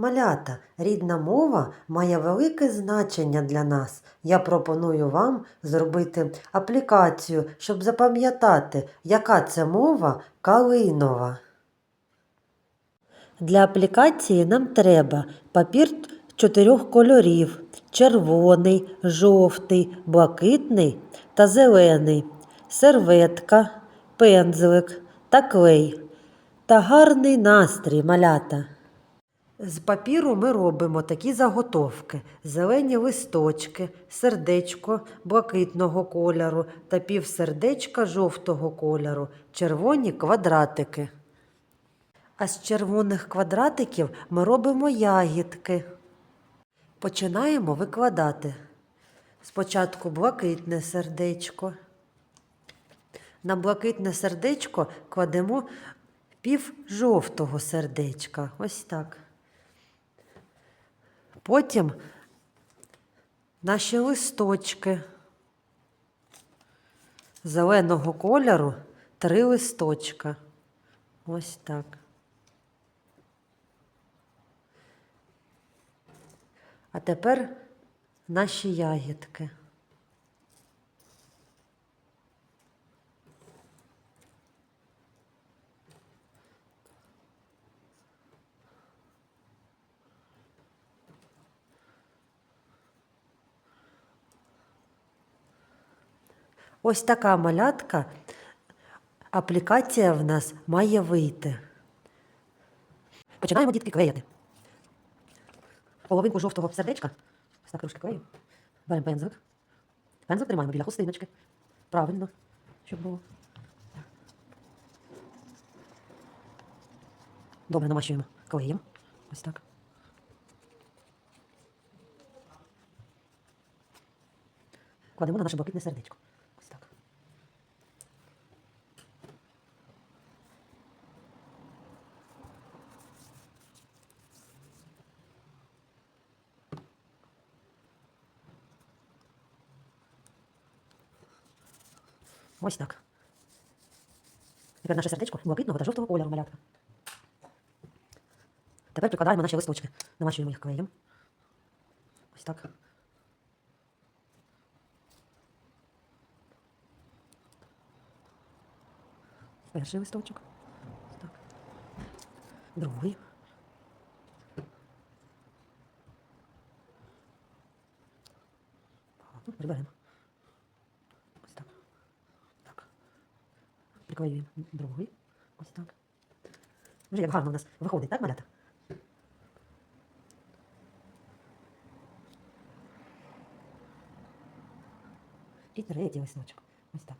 Малята, рідна мова має велике значення для нас. Я пропоную вам зробити аплікацію, щоб запам'ятати, яка це мова калинова. Для аплікації нам треба папір чотирьох кольорів: червоний, жовтий, блакитний та зелений, серветка, пензлик та клей та гарний настрій малята. З папіру ми робимо такі заготовки: зелені листочки, сердечко блакитного кольору та півсердечка жовтого кольору, червоні квадратики. А з червоних квадратиків ми робимо ягідки. Починаємо викладати. Спочатку блакитне сердечко. На блакитне сердечко кладемо пів жовтого сердечка. Ось так. Потім наші листочки зеленого кольору три листочка. Ось так. А тепер наші ягідки. Ось така малятка. Аплікація в нас має вийти. Починаємо дітки клеїти. Половинку жовтого сердечка. Ось так трошки клею. Беремо пензлик. Пензлик тримаємо біля хустиночки. Правильно, щоб було. Добре намащуємо клеєм. Ось так. Кладемо на наше блакитне сердечко. Ось так. Ось так. Тепер наше сердечко блакитного та жовтого кольору малятка. Тепер прикладаємо наші листочки. Намащуємо їх клеєм. Ось так. Перший листочок. Ось так. Другий. Приберемо. Ось так. Так. Приклеюємо другий. Ось так. Вже як гарно у нас виходить, так, малята? І третій листочок. Ось так.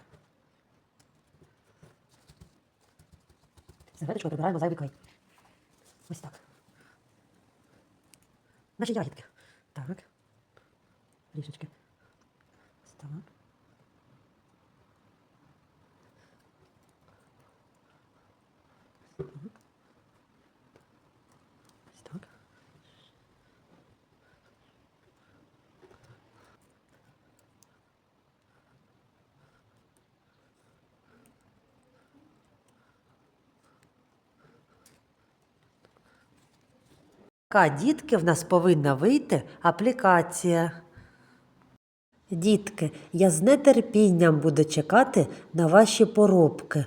Серветочкою прибираємо зайвий клей. Ось так. Наші ягідки. Так. Трішечки. Ось так. Ось так. Ось дітки в нас повинна вийти аплікація. Дітки, я з нетерпінням буду чекати на ваші поробки.